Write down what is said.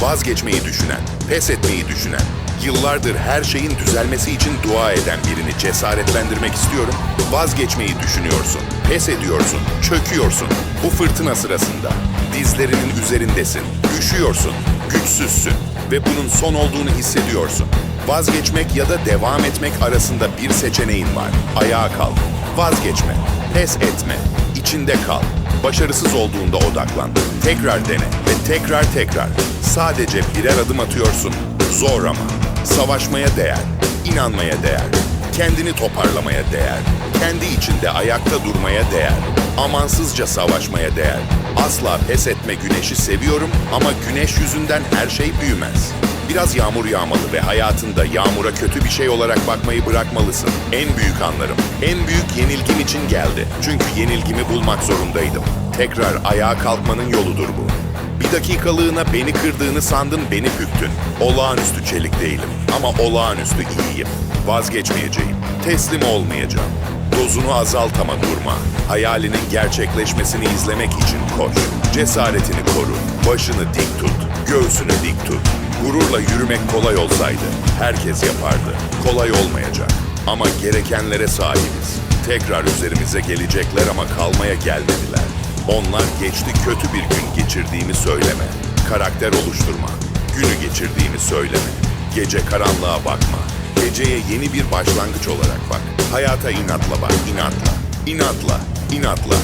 vazgeçmeyi düşünen, pes etmeyi düşünen, yıllardır her şeyin düzelmesi için dua eden birini cesaretlendirmek istiyorum. Vazgeçmeyi düşünüyorsun, pes ediyorsun, çöküyorsun. Bu fırtına sırasında dizlerinin üzerindesin, üşüyorsun, güçsüzsün ve bunun son olduğunu hissediyorsun. Vazgeçmek ya da devam etmek arasında bir seçeneğin var. Ayağa kalk. Vazgeçme, pes etme, içinde kal. Başarısız olduğunda odaklan. Tekrar dene ve tekrar tekrar. Sadece birer adım atıyorsun. Zor ama. Savaşmaya değer, inanmaya değer, kendini toparlamaya değer, kendi içinde ayakta durmaya değer, amansızca savaşmaya değer. Asla pes etme güneşi seviyorum ama güneş yüzünden her şey büyümez. Biraz yağmur yağmalı ve hayatında yağmura kötü bir şey olarak bakmayı bırakmalısın. En büyük anlarım, en büyük yenilgim için geldi. Çünkü yenilgimi bulmak zorundaydım. Tekrar ayağa kalkmanın yoludur bu. Bir dakikalığına beni kırdığını sandın, beni büktün. Olağanüstü çelik değilim ama olağanüstü iyiyim. Vazgeçmeyeceğim, teslim olmayacağım. Dozunu azalt ama durma. Hayalinin gerçekleşmesini izlemek için koş. Cesaretini koru, başını dik tut, göğsünü dik tut. Gururla yürümek kolay olsaydı herkes yapardı. Kolay olmayacak ama gerekenlere sahibiz. Tekrar üzerimize gelecekler ama kalmaya gelmediler. Onlar geçti kötü bir gün geçirdiğimi söyleme. Karakter oluşturma. Günü geçirdiğimi söyleme. Gece karanlığa bakma. Geceye yeni bir başlangıç olarak bak. Hayata inatla bak, inatla. İnatla, inatla.